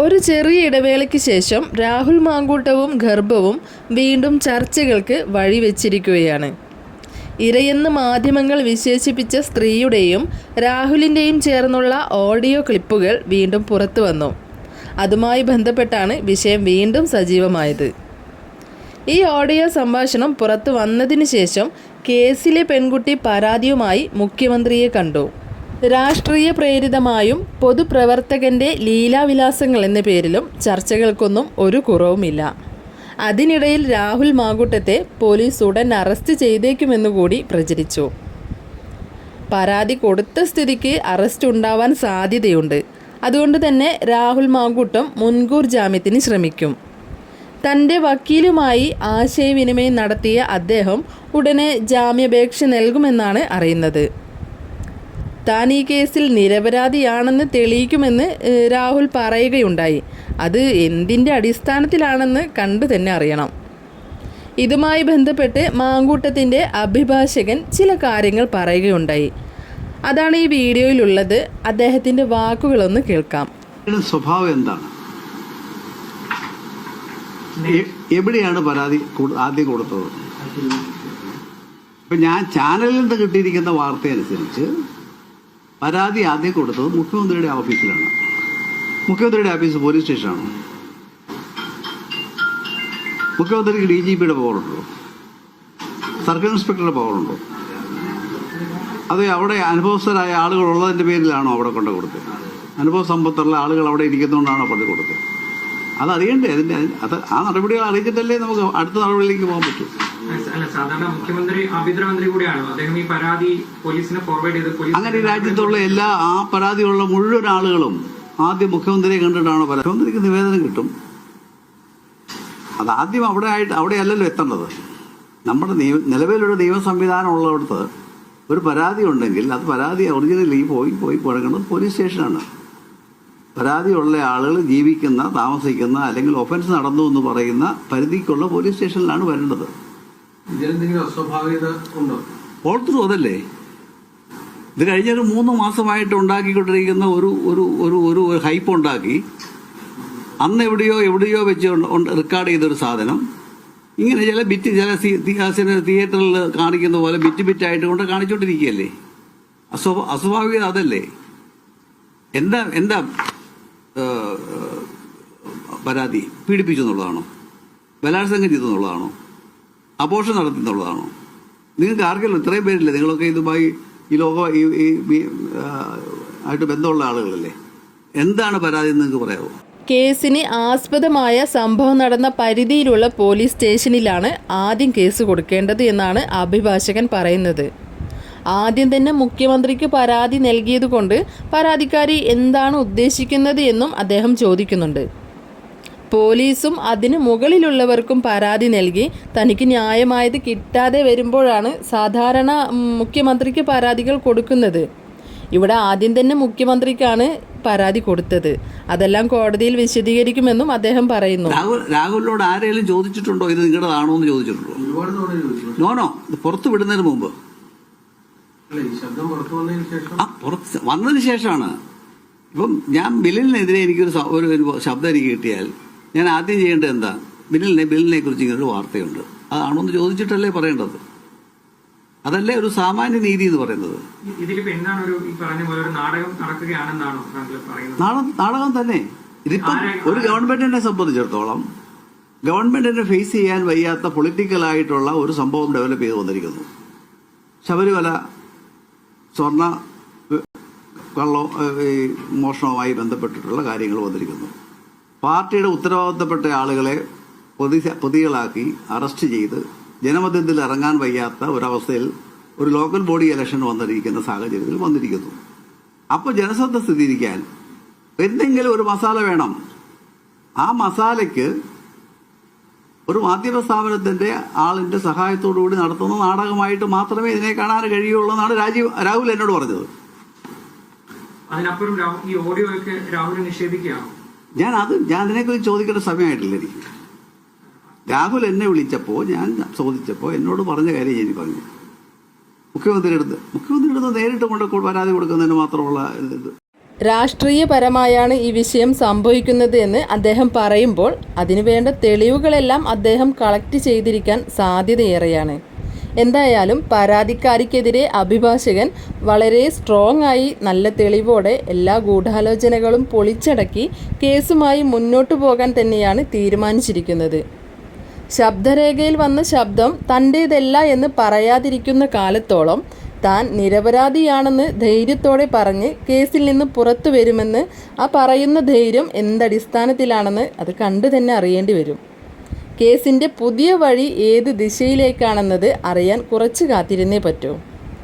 ഒരു ചെറിയ ഇടവേളയ്ക്ക് ശേഷം രാഹുൽ മാങ്കൂട്ടവും ഗർഭവും വീണ്ടും ചർച്ചകൾക്ക് വഴിവെച്ചിരിക്കുകയാണ്. ഇരയെന്ന് മാധ്യമങ്ങൾ വിശേഷിപ്പിച്ച സ്ത്രീയുടെയും രാഹുലിന്റെയും ചേർന്നുള്ള ഓഡിയോ ക്ലിപ്പുകൾ വീണ്ടും പുറത്തു വന്നു. അതുമായി ബന്ധപ്പെട്ടാണ് വിഷയം വീണ്ടും സജീവമായത്. ഈ ഓഡിയോ സംഭാഷണം പുറത്തു വന്നതിന് ശേഷം കേസിലെ പെൺകുട്ടി പരാതിയുമായി മുഖ്യമന്ത്രിയെ കണ്ടു. രാഷ്ട്രീയ പ്രേരിതമായും പൊതുപ്രവർത്തകന്റെ ലീലാവിലാസങ്ങൾ എന്ന പേരിലും ചർച്ചകൾക്കൊന്നും ഒരു കുറവുമില്ല. അതിനിടയിൽ രാഹുൽ മാങ്കൂട്ടത്തെ പോലീസ് ഉടൻ അറസ്റ്റ് ചെയ്തേക്കുമെന്നുകൂടി പ്രചരിച്ചു. പരാതി കൊടുത്ത സ്ഥിതിക്ക് അറസ്റ്റ് ഉണ്ടാവാൻ സാധ്യതയുണ്ട്. അതുകൊണ്ട് തന്നെ രാഹുൽ മാങ്കൂട്ടം മുൻകൂർ ജാമ്യത്തിന് ശ്രമിക്കും. തന്റെ വക്കീലുമായി ആശയവിനിമയം നടത്തിയ അദ്ദേഹം ഉടനെ ജാമ്യാപേക്ഷ നൽകുമെന്നാണ് അറിയുന്നത്. താൻ ഈ കേസിൽ നിരപരാധിയാണെന്ന് തെളിയിക്കുമെന്ന് രാഹുൽ പറയുകയുണ്ടായി. അത് എന്തിന്റെ അടിസ്ഥാനത്തിലാണെന്ന് കണ്ടു തന്നെ അറിയണം. ഇതുമായി ബന്ധപ്പെട്ട് മാങ്കൂട്ടത്തിന്റെ അഭിഭാഷകൻ ചില കാര്യങ്ങൾ പറയുകയുണ്ടായി. അതാണ് ഈ വീഡിയോയിലുള്ളത്. അദ്ദേഹത്തിന്റെ വാക്കുകളൊന്ന് കേൾക്കാം. സ്വഭാവം എന്താണ്? എവിടെയാണ് പരാതി ആദ്യം കൊടുത്തത്? ഇപ്പൊ ഞാൻ ചാനലിൽ നിന്ന് കിട്ടിയിരിക്കുന്ന വാർത്ത അനുസരിച്ച് പരാതി ആദ്യം കൊടുത്തത് മുഖ്യമന്ത്രിയുടെ ഓഫീസിലാണ്. മുഖ്യമന്ത്രിയുടെ ഓഫീസ് പോലീസ് സ്റ്റേഷനാണ്. മുഖ്യമന്ത്രിക്ക് ഡി ജി പിയുടെ പവറുണ്ടോ? സർക്കിൾ ഇൻസ്പെക്ടറുടെ പവറുണ്ടോ? അത് അവിടെ അനുഭവസ്ഥരായ ആളുകൾ ഉള്ളതിന്റെ പേരിലാണോ അവിടെ കൊണ്ട് കൊടുത്തത്? അനുഭവ സമ്പത്തുള്ള ആളുകൾ അവിടെ ഇരിക്കുന്നതുകൊണ്ടാണോ കൊണ്ട് കൊടുത്തത്? അത് അറിയണ്ടേ അതിന്റെ അത് ആ നടപടികൾ അറിയിച്ചിട്ടല്ലേ നമുക്ക് അടുത്ത നടപടിയിലേക്ക് പോകാൻ പറ്റൂ. അല്ല സാധാരണ മുഖ്യമന്ത്രി ആഭ്യന്തരമന്ത്രി കൂടിയാണ്? അദ്ദേഹം ഈ പരാതി പോലീസിന് ഫോർവേഡ് ചെയ്ത് പോലീസ് അങ്ങനെ രാജ്യത്തുള്ള എല്ലാ ആ പരാതിയുള്ള മുഴുവൻ ആളുകളും ആദ്യം മുഖ്യമന്ത്രിയെ കണ്ടിട്ടാണോ പരാതി? മുഖ്യമന്ത്രിക്ക് നിവേദനം കിട്ടും. അത് ആദ്യം അവിടെ ആയിട്ട് അവിടെ അല്ലല്ലോ എത്തേണ്ടത്. നമ്മുടെ നിയമ നിലവിലൊരു നിയമ സംവിധാനം ഉള്ളിടത്ത് ഒരു പരാതി ഉണ്ടെങ്കിൽ അത് പരാതി ഒറിജിനലി പോയി പോയി കൊടുക്കുന്നത് പോലീസ് സ്റ്റേഷനാണ്. പരാതിയുള്ള ആളുകൾ ജീവിക്കുന്ന താമസിക്കുന്ന അല്ലെങ്കിൽ ഒഫൻസ് നടന്നു എന്ന് പറയുന്ന പരിധിക്കുള്ള പോലീസ് സ്റ്റേഷനിലാണ് വരേണ്ടത്. ഇതിലെന്തെങ്കിലും അസ്വാഭാവികത ഉണ്ടോ? ഓൾ ത്രൂ അതല്ലേ? ഇത് കഴിഞ്ഞൊരു മൂന്ന് മാസമായിട്ട് ഉണ്ടാക്കിക്കൊണ്ടിരിക്കുന്ന ഒരു ഒരു ഒരു ഒരു ഒരു ഹൈപ്പ് ഉണ്ടാക്കി. അന്ന് എവിടെയോ എവിടെയോ വെച്ച് റെക്കോർഡ് ചെയ്തൊരു സാധനം. ഇങ്ങനെ ചില ബിറ്റ് ചില തിയേറ്ററിൽ കാണിക്കുന്ന പോലെ ബിറ്റ് ബിറ്റായിട്ട് കൊണ്ട് കാണിച്ചുകൊണ്ടിരിക്കുകയല്ലേ അസ്വ അസ്വാഭാവികത അതല്ലേ? എന്താ എന്താ പരാതി? പീഡിപ്പിച്ചു എന്നുള്ളതാണോ? ബലാത്സംഗം ചെയ്തു എന്നുള്ളതാണോ? അപോഷം നടത്തുന്നുള്ളതാണോ? നിങ്ങൾക്ക് ആർക്കെങ്കിലും ഇത്രയും പേരില്ലേ? നിങ്ങളൊക്കെ ഇതുമായി ഈ ലോക ഈ, ആയിട്ട് ബന്ധമുള്ള ആളുകളല്ലേ? എന്താണ് പരാതി എന്ന് നിങ്ങൾക്ക് പറയാമോ കേസിന് ആസ്പദമായ സംഭവം നടന്ന പരിധിയിലുള്ള പോലീസ് സ്റ്റേഷനിലാണ് ആദ്യം കേസ് കൊടുക്കേണ്ടത് എന്നാണ് അഭിഭാഷകൻ പറയുന്നത്. ആദ്യം തന്നെ മുഖ്യമന്ത്രിക്ക് പരാതി നൽകിയതുകൊണ്ട് പരാതിക്കാരി എന്താണ് ഉദ്ദേശിക്കുന്നത് എന്നും അദ്ദേഹം ചോദിക്കുന്നുണ്ട്. പോലീസും അതിന് മുകളിലുള്ളവർക്കും പരാതി നൽകി. തനിക്ക് ന്യായമായത് കിട്ടാതെ വരുമ്പോഴാണ് സാധാരണ മുഖ്യമന്ത്രിക്ക് പരാതികൾ കൊടുക്കുന്നത്. ഇവിടെ ആദ്യം തന്നെ മുഖ്യമന്ത്രിക്കാണ് പരാതി കൊടുത്തത്. അതെല്ലാം കോടതിയിൽ വിശദീകരിക്കുമെന്നും അദ്ദേഹം പറയുന്നു. രാഹുൽ രാഹുലിനോട് ആരെങ്കിലും ചോദിച്ചിട്ടുണ്ടോ? ഇത് നിങ്ങളുടെതാണോ എന്ന് ചോദിച്ചിട്ടുണ്ടോ? നോനോ ഇത് പുറത്ത് വിടുന്നതിന് മുമ്പ്. അല്ല ശബ്ദം പുറത്തു വന്നതിന് ശേഷം? ആ പുറത്ത് വന്നതിന് ശേഷമാണ്. ഇപ്പം ഞാൻ ബില്ലിനെതിരെ എനിക്കൊരു ഒരു ഒരു ശബ്ദം എനിക്ക് കിട്ടിയാൽ ഞാൻ ആദ്യം ചെയ്യേണ്ടത് എന്താ? ബില്ലിനെ ബില്ലിനെ കുറിച്ച് ഇങ്ങനൊരു വാർത്തയുണ്ട്. അതാണോ എന്ന് ചോദിച്ചിട്ടല്ലേ പറയേണ്ടത്? അതല്ലേ ഒരു സാമാന്യ നീതി എന്ന് പറയുന്നത്? നാടകം തന്നെ. ഇതിപ്പം ഒരു ഗവൺമെന്റിനെ സംബന്ധിച്ചിടത്തോളം ഗവൺമെന്റിനെ ഫേസ് ചെയ്യാൻ വയ്യാത്ത പൊളിറ്റിക്കലായിട്ടുള്ള ഒരു സംഭവം ഡെവലപ്പ് ചെയ്തു വന്നിരിക്കുന്നു. ശബരിമല സ്വർണ കള്ളോ മോഷണവുമായി ബന്ധപ്പെട്ടിട്ടുള്ള കാര്യങ്ങൾ വന്നിരിക്കുന്നു. പാർട്ടിയുടെ ഉത്തരവാദിത്തപ്പെട്ട ആളുകളെ പ്രതി പ്രതികളാക്കി അറസ്റ്റ് ചെയ്ത് ജനമധ്യത്തിൽ ഇറങ്ങാൻ വയ്യാത്ത ഒരവസ്ഥയിൽ ഒരു ലോക്കൽ ബോഡി ഇലക്ഷൻ വന്നിരിക്കുന്ന സാഹചര്യത്തിൽ വന്നിരിക്കുന്നു. അപ്പോൾ ജനശ്രദ്ധ സ്ഥിരീകരിക്കാൻ എന്തെങ്കിലും ഒരു മസാല വേണം. ആ മസാലയ്ക്ക് ഒരു മാധ്യമ സ്ഥാപനത്തിന്റെ ആളിന്റെ സഹായത്തോടു കൂടി നടത്തുന്ന നാടകമായിട്ട് മാത്രമേ ഇതിനെ കാണാൻ കഴിയുള്ളൂ എന്നാണ് രാജീവ് രാഹുൽ എന്നോട് പറഞ്ഞത്. അതിനപ്പുറം ഈ ഓഡിയോ ഒക്കെ രാഹുൽ നിഷേധിക്കുകയാണോ? ഞാൻ അത് ഞാൻ അതിനെക്കുറിച്ച് ചോദിക്കേണ്ട സമയമായിട്ടില്ല എനിക്ക്. രാഹുൽ എന്നെ വിളിച്ചപ്പോൾ ഞാൻ ചോദിച്ചപ്പോൾ എന്നോട് പറഞ്ഞ കാര്യം ഞാൻ പറഞ്ഞു. മുഖ്യമന്ത്രിയുടെ അടുത്ത് മുഖ്യമന്ത്രിയുടെ അടുത്ത് നേരിട്ട് കൊണ്ട് പരാതി കൊടുക്കുന്നതിന് മാത്രമുള്ള ഇത്. രാഷ്ട്രീയപരമായാണ് ഈ വിഷയം സംഭവിക്കുന്നത് എന്ന് അദ്ദേഹം പറയുമ്പോൾ അതിനുവേണ്ട തെളിവുകളെല്ലാം അദ്ദേഹം കളക്ട് ചെയ്തിരിക്കാൻ സാധ്യതയേറെയാണ്. എന്തായാലും പരാതിക്കാരിക്കെതിരെ അഭിഭാഷകൻ വളരെ സ്ട്രോങ് ആയി നല്ല തെളിവോടെ എല്ലാ ഗൂഢാലോചനകളും പൊളിച്ചടക്കി കേസുമായി മുന്നോട്ടു പോകാൻ തന്നെയാണ് തീരുമാനിച്ചിരിക്കുന്നത്. ശബ്ദരേഖയിൽ വന്ന ശബ്ദം തന്റേതല്ല എന്ന് പറയാതിരിക്കുന്ന കാലത്തോളം താൻ നിരപരാധിയാണെന്ന് ധൈര്യത്തോടെ പറഞ്ഞ് കേസിൽ നിന്ന് പുറത്തു വരുമെന്ന് ആ പറയുന്ന ധൈര്യം എന്തടിസ്ഥാനത്തിലാണെന്ന് അത് കണ്ടു തന്നെ അറിയേണ്ടി വരും കേസിന്റെ പുതിയ വഴി ഏത് ദിശയിലേക്കാണെന്നത് അറിയാൻ കുറച്ച് കാത്തിരുന്നേ പറ്റൂ